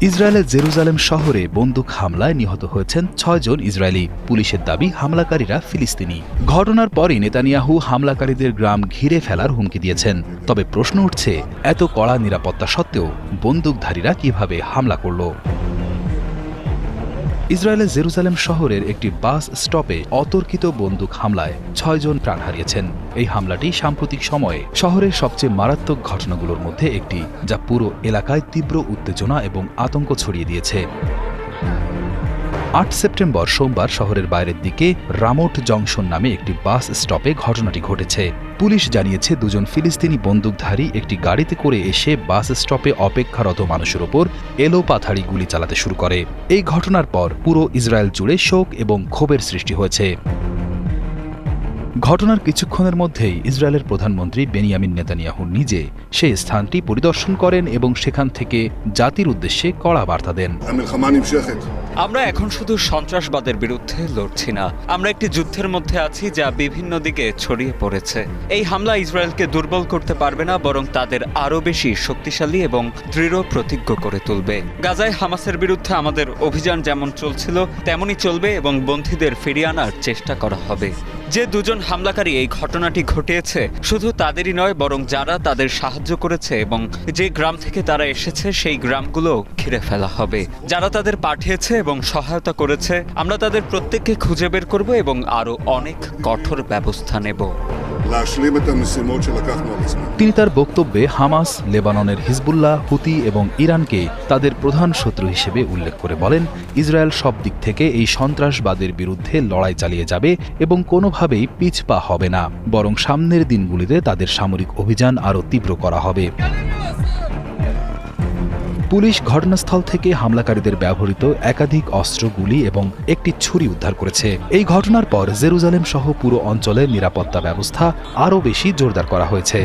ইসরায়েলের জেরুজালেম শহরে বন্দুক হামলায় নিহত হয়েছেন ছয়জন ইসরায়েলি। পুলিশের দাবি, হামলাকারীরা ফিলিস্তিনি। ঘটনার পরই নেতানিয়াহু হামলাকারীদের গ্রাম ঘিরে ফেলার হুমকি দিয়েছেন। তবে প্রশ্ন উঠছে, এত কড়া নিরাপত্তা সত্ত্বেও বন্দুকধারীরা কীভাবে হামলা করল? ইসরায়েলের জেরুসালেম শহরের একটি বাস স্টপে অতর্কিত বন্দুক হামলায় ছয়জন প্রাণ হারিয়েছেন। এই হামলাটি সাম্প্রতিক সময়ে শহরের সবচেয়ে মারাত্মক ঘটনাগুলোর মধ্যে একটি, যা পুরো এলাকায় তীব্র উত্তেজনা এবং আতঙ্ক ছড়িয়ে দিয়েছে। আট সেপ্টেম্বর সোমবার শহরের বাইরের দিকে রামোট জংশন নামে একটি বাস স্টপে ঘটনাটি ঘটেছে। পুলিশ জানিয়েছে, দুজন ফিলিস্তিনি বন্দুকধারী একটি গাড়িতে করে এসে বাস স্টপে অপেক্ষারত মানুষের ওপর এলো পাথারি গুলি চালাতে শুরু করে। এই ঘটনার পর পুরো ইসরায়েল জুড়ে শোক এবং ক্ষোভের সৃষ্টি হয়েছে। ঘটনার কিছুক্ষণের মধ্যেই ইসরায়েলের প্রধানমন্ত্রী বেনিয়ামিন নেতানিয়াহু নিজে সেই স্থানটি পরিদর্শন করেন এবং সেখান থেকে জাতির উদ্দেশ্যে কড়া বার্তা দেন। আমরা এখন শুধু সন্ত্রাসবাদের বিরুদ্ধে লড়ছি না। আমরা একটি যুদ্ধের মধ্যে আছি যা বিভিন্ন দিকে ছড়িয়ে পড়েছে। এই হামলা ইসরায়েলকে দুর্বল করতে পারবে না, বরং তাদের আরও বেশি শক্তিশালী এবং দৃঢ় প্রতিজ্ঞ করে তুলবে। গাজায় হামাসের বিরুদ্ধে আমাদের অভিযান যেমন চলছিল, তেমনই চলবে এবং বন্দীদের ফিরিয়ে আনার চেষ্টা করা হবে। যে দুজন হামলাকারী এই ঘটনাটি ঘটিয়েছে, শুধু তাদেরই নয়, বরং যারা তাদের সাহায্য করেছে এবং যে গ্রাম থেকে তারা এসেছে, সেই গ্রামগুলো ঘিরে ফেলা হবে। যারা তাদের পাঠিয়েছে এবং সহায়তা করেছে, আমরা তাদের প্রত্যেককে খুঁজে বের করব এবং আরও অনেক কঠোর ব্যবস্থা নেব। তিনি তার বক্তব্যে হামাস, লেবাননের হিজবুল্লাহ, হুতি এবং ইরানকে তাদের প্রধান শত্রু হিসেবে উল্লেখ করে বলেন, ইসরায়েল সব দিক থেকে এই সন্ত্রাসবাদের বিরুদ্ধে লড়াই চালিয়ে যাবে এবং কোনোভাবেই পিছপা হবে না, বরং সামনের দিনগুলিতে তাদের সামরিক অভিযান আরও তীব্র করা হবে। পুলিশ ঘটনাস্থল থেকে হামলাকারীদের ব্যবহৃত একাধিক অস্ত্র, গুলি এবং একটি ছুরি উদ্ধার করেছে। এই ঘটনার পর জেরুজালেম সহ পুরো অঞ্চলের নিরাপত্তা ব্যবস্থা আরও বেশি জোরদার করা হয়েছে।